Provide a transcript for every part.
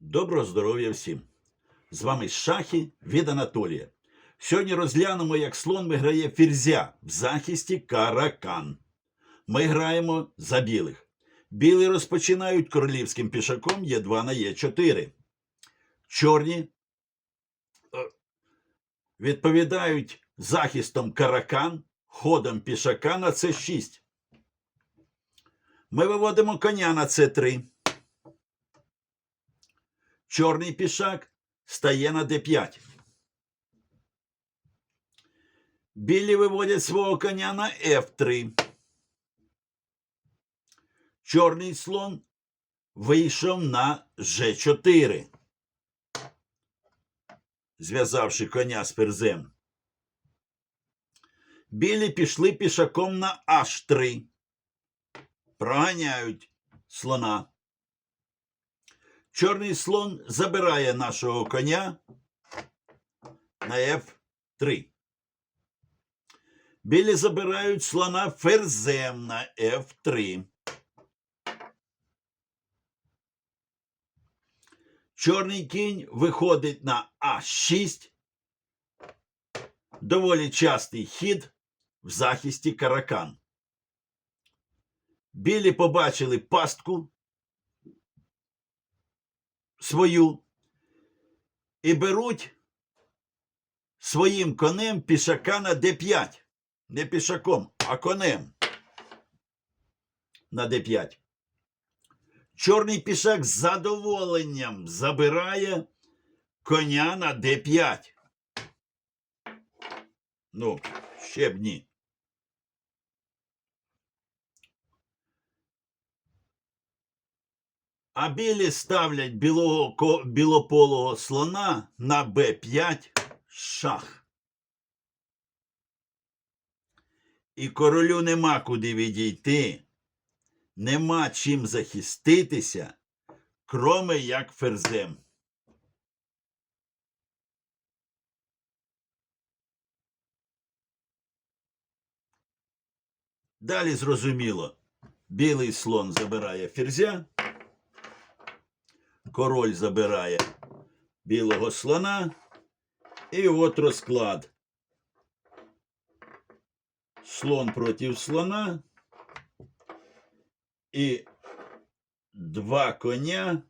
Доброго здоров'я всім! З вами Шахи від Анатолія. Сьогодні розглянемо, як слон виграє фірзя в захисті каракан. Ми граємо за білих. Білі розпочинають королівським пішаком Е2 на Е4. Чорні е, відповідають захистом каракан, ходом пішака на С6. Ми виводимо коня на С3. Чорний пішак стає на d5. Білі виводять свого коня на f3. Чорний слон вийшов на g4, зв'язавши коня з перзем. Білі пішли пішаком на h3. Проганяють слона. Чорний слон забирає нашого коня на F3. Білі забирають слона ферзем на F3. Чорний кінь виходить на А6. Доволі частий хід в захисті каракан. Білі побачили пастку свою і беруть своїм конем пішака на d5. Не пішаком, а конем на d5. Чорний пішак з задоволенням забирає коня на d5. Ну, ще б ні. А білі ставлять білого, білополого слона на Б5 шах. І королю нема куди відійти, нема чим захиститися, кроме як ферзем. Далі зрозуміло, білий слон забирає ферзя, король забирає білого слона, і от розклад. Слон проти слона і два коня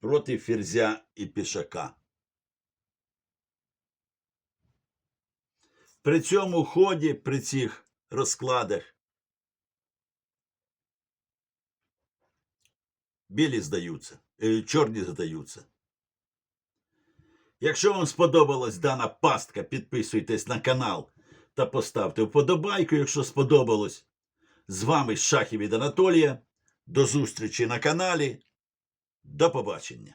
проти ферзя і пішака. При цьому ході, при цих розкладах, білі здаються, е, чорні здаються. Якщо вам сподобалась дана пастка, підписуйтесь на канал та поставте вподобайку, якщо сподобалось. З вами Шахів від Анатолія. До зустрічі на каналі. До побачення.